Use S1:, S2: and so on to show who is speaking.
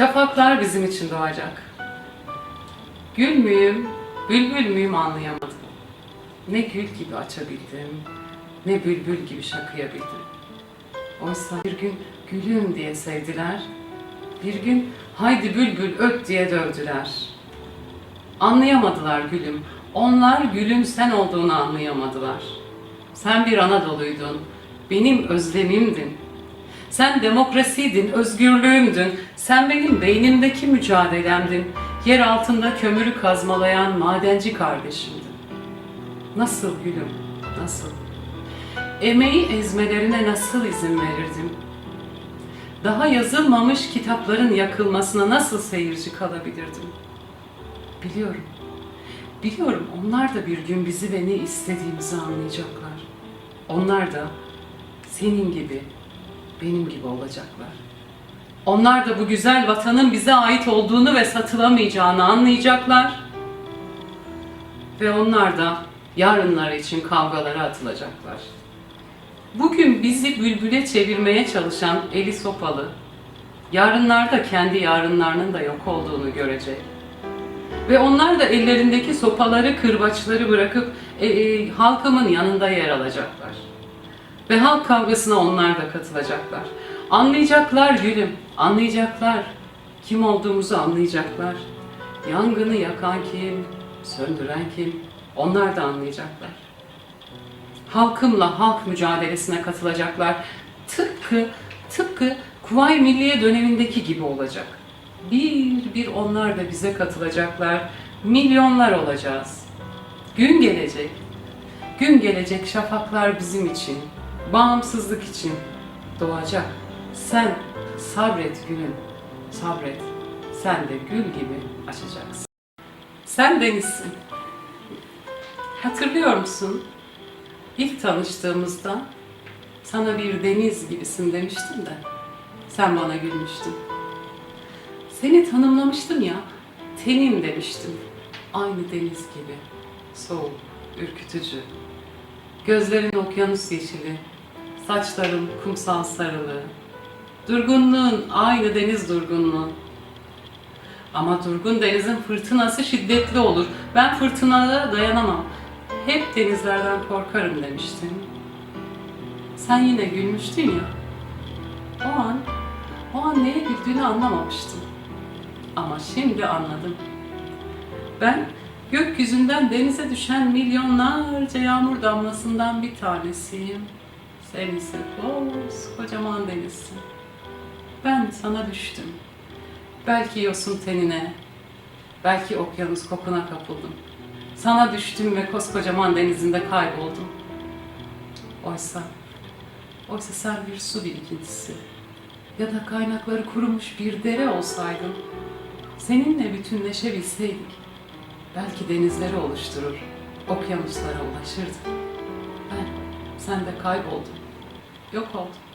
S1: Şafaklar bizim için doğacak. Gül müyüm, bülbül müyüm anlayamadım. Ne gül gibi açabildim, ne bülbül gibi şakıyabildim. Oysa bir gün gülüm diye sevdiler, bir gün haydi bülbül öt diye dövdüler. Anlayamadılar gülüm, onlar gülün sen olduğunu anlayamadılar. Sen bir Anadolu'ydun, benim özlemimdin. Sen demokrasiydin, özgürlüğümdün. Sen benim beynimdeki mücadelemdin. Yer altında kömürü kazmalayan madenci kardeşimdin. Nasıl gülüm, nasıl? Emeği ezmelerine nasıl izin verirdim? Daha yazılmamış kitapların yakılmasına nasıl seyirci kalabilirdim? Biliyorum. Biliyorum onlar da bir gün bizi ve ne istediğimizi anlayacaklar. Onlar da senin gibi, benim gibi olacaklar. Onlar da bu güzel vatanın bize ait olduğunu ve satılamayacağını anlayacaklar. Ve onlar da yarınlar için kavgalara atılacaklar. Bugün bizi bülbüle çevirmeye çalışan eli sopalı, yarınlarda kendi yarınlarının da yok olduğunu görecek. Ve onlar da ellerindeki sopaları, kırbaçları bırakıp e, e, halkımın yanında yer alacaklar. Ve halk kavgasına onlar da katılacaklar. Anlayacaklar gülüm, anlayacaklar. Kim olduğumuzu anlayacaklar. Yangını yakan kim, söndüren kim, onlar da anlayacaklar. Halkımla halk mücadelesine katılacaklar. Tıpkı, tıpkı Kuvayi Milliye dönemindeki gibi olacak. Bir bir onlar da bize katılacaklar. Milyonlar olacağız. Gün gelecek. Gün gelecek şafaklar bizim için, bağımsızlık için doğacak. Sen sabret gülüm, sabret. Sen de gül gibi açacaksın. Sen denizsin. Hatırlıyor musun? İlk tanıştığımızda sana bir deniz gibisin demiştim de sen bana gülmüştün. Seni tanımlamıştım ya, tenin demiştim. Aynı deniz gibi, soğuk, ürkütücü. Gözlerin okyanus yeşili, saçların kumsal sarılı. Durgunluğun aynı deniz durgunluğu. Ama durgun denizin fırtınası şiddetli olur. Ben fırtınalara dayanamam. Hep denizlerden korkarım demiştin. Sen yine gülmüştün ya. O an, o an neye güldüğünü anlamamıştım. Ama şimdi anladım. Ben gökyüzünden denize düşen milyonlarca yağmur damlasından bir tanesiyim. Sen ise kocaman denizsin. Ben sana düştüm. Belki yosun tenine, belki okyanus kokuna kapıldım. Sana düştüm ve koskocaman denizinde kayboldum. Oysa, oysa sen bir su birikintisi ya da kaynakları kurumuş bir dere olsaydın, seninle bütünleşebilseydik, belki denizleri oluşturur, okyanuslara ulaşırdık. Sen de kayboldun, yok oldun.